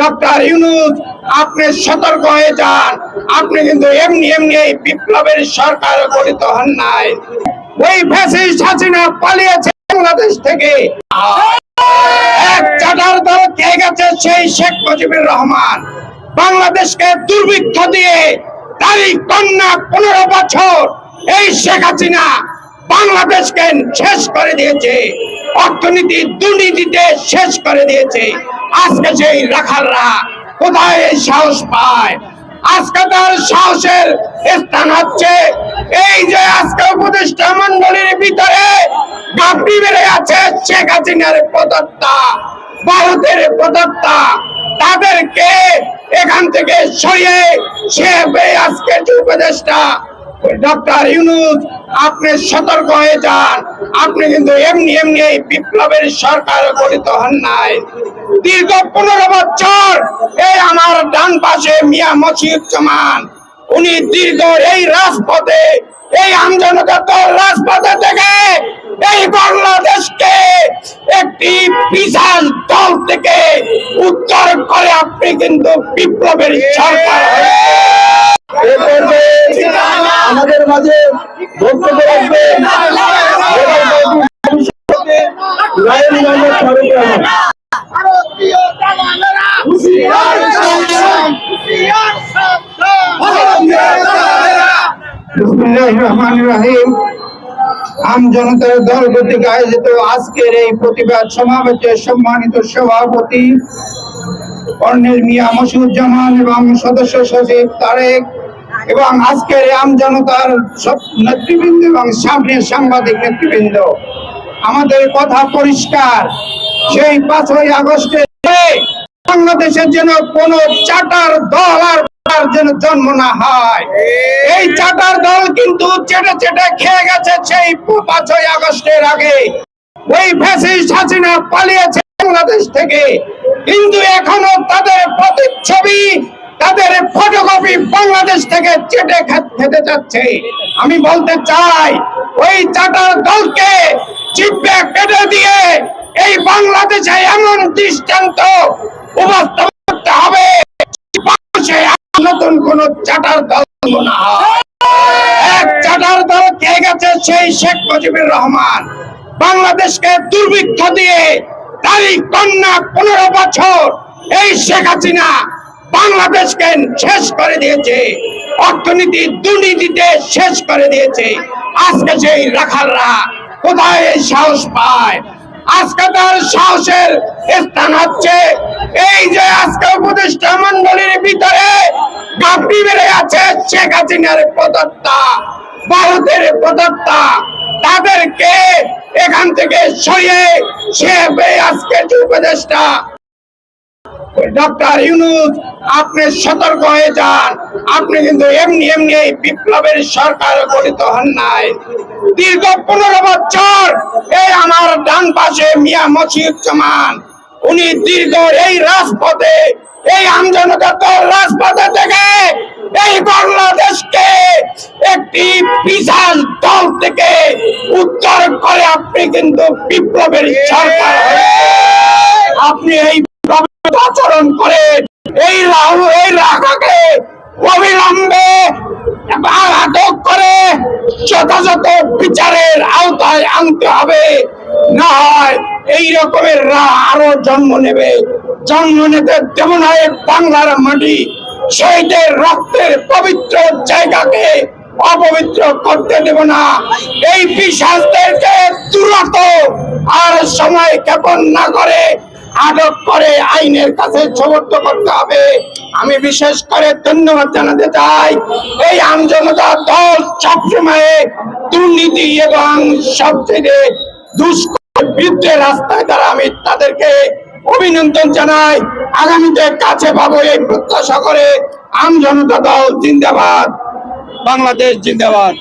Doctor Yunus, আপনি সতর্ক হয়ে যান। আপনি কিন্তু এমনি এমনি এই বিপ্লবের সরকার গঠিত হন নাই। ওই ফ্যাসিস্ট হাসিনা পালিয়েছে বাংলাদেশ থেকে। এক চাটার দল গেছে সেই শেখ মুজিবুর রহমান। বাংলাদেশকে দুর্ভিক্ষ দিয়ে তারই কন্যা পনেরো বছর এই শেখ হাসিনা বাংলাদেশকে শেষ করে দিয়েছে। অর্থনীতি দুর্নীতিতে শেষ করে দিয়েছে। আজকে সেই রাখালরা কোথায় এই সাহস পায়? আজকে তার সাহসের স্থান হচ্ছে এই যে আজকে উপদেষ্টা মন্ডলীর ভিতরে গাপটি বেড়ে আছে শেখ হাসিনার প্রদত্তা, ভারতের প্রদত্তা। তাদেরকে এখান থেকে সরিয়ে সে আজকে উপদেষ্টা, ডক্টর ইউনুস আপনি সতর্ক হয়ে যান। আপনি কিন্তু এমনি এমনি এই বিপ্লবের সরকার গঠিত হন নাই। দীর্ঘ পনেরো বছর এই আমার ডান পাশে মিয়া মসিউজ্জামান উনি দীর্ঘ এই রাজপথে, এই আমজনতা রাজপথে থেকে এই বাংলাদেশকে একটি বিশাল দল থেকে উদ্ধার করে আপনি কিন্তু বিপ্লবের সরকার হয়েছে। আম জনতার দল কর্তৃক আয়োজিত আজকের এই প্রতিবাদ সমাবেশে সম্মানিত সভাপতি মিয়া মসিউজ্জামান এবং সদস্য সচিব তারেক এবং আজকের আম জনতার সব নেতৃবৃন্দ এবং সামনের সাংবাদিক নেতৃবৃন্দ। আমাদের কথা পরিষ্কার। সেই পাঁচই আগস্টে বাংলাদেশের যেন কোন চাটার দল আর যেন জন্ম না হয়। এই চাটার দল কিন্তু চেটে চেটে খেয়ে গেছে সেই পাঁচই আগস্টের আগে। ওই ফ্যাসিস্ট হাসিনা পালিয়েছে বাংলাদেশ থেকে। কিন্তু এখনও তাদের প্রতিচ্ছবি তাদের ফটোকপি বাংলাদেশ থেকে চেটে খেতে যাচ্ছে। আমি বলতে চাই ওই চাটার দলকে চিপে কেটে দিয়ে এই বাংলাদেশে এমন দৃষ্টান্ত নতুন কোন চাটার দল না। দল কে সেই শেখ মুজিবুর রহমান। বাংলাদেশকে দুর্ভিক্ষ দিয়ে তারই কন্যা পনেরো বছর এই শেখ হাসিনা বাংলাদেশকে শেষ করে দিয়েছে। অর্থনীতি দুর্নীতিতে শেষ করে দিয়েছে। আজকে সেই রাখালরা কোথায় সাহস পায়? আজকে তার সাহসের স্থান হচ্ছে এই যে আজকে উপদেষ্টা মন্ডলীর ভিতরে গাপটি বেড়ে আছে, শেখ হাসিনার প্রদত্তা, ভারতের প্রদত্তা। তাদেরকে এখান থেকে সরিয়ে সে আজকে যে উপদেষ্টা, ডক্টর ইউনুস, আপনি সতর্ক হয়ে যান। আপনি কিন্তু এমনি এমনি এই বিপ্লবের সরকার গঠিত হন নাই। দীর্ঘ পনেরো বছর এই আমার ডান পাশে মিয়া মসিউজ্জামান উনি দীর্ঘ এই রাজপথে, এই আমজনতা রাজপথে থেকে এই বাংলাদেশকে একটি বিশাল দল থেকে উদ্ধার করে আপনি কিন্তু বিপ্লবের সরকার আপনি এই আচরণ করে এই রাহু এই রাখাকে অবিলম্বে আটক করে যথাযথ বিচারের আওতায় আনতে হবে। এই রকমের রা আরও জন্ম নেবে। জন্ম নিতে দেব না এই বাংলার মাটি। শহীদের রক্তের পবিত্র জায়গাকে অপবিত্র করতে দেব না। এই পিসাসদেরকে তুরত আর সময় ক্ষেপণ না করে আটক করে আইনের কাছে সমর্থ করতে হবে। আমি বিশেষ করে ধন্যবাদ জানাতে চাই এই আমজনতা দল সবসময় দুর্নীতি এবং সবচেয়ে দুষ্কর বিরুদ্ধে রাস্তায় দ্বারা আমি তাদেরকে অভিনন্দন জানাই। আগামীতে কাছে পাবো এই প্রত্যাশা করে আমজনতা দল জিন্দাবাদ। বাংলাদেশ জিন্দাবাদ।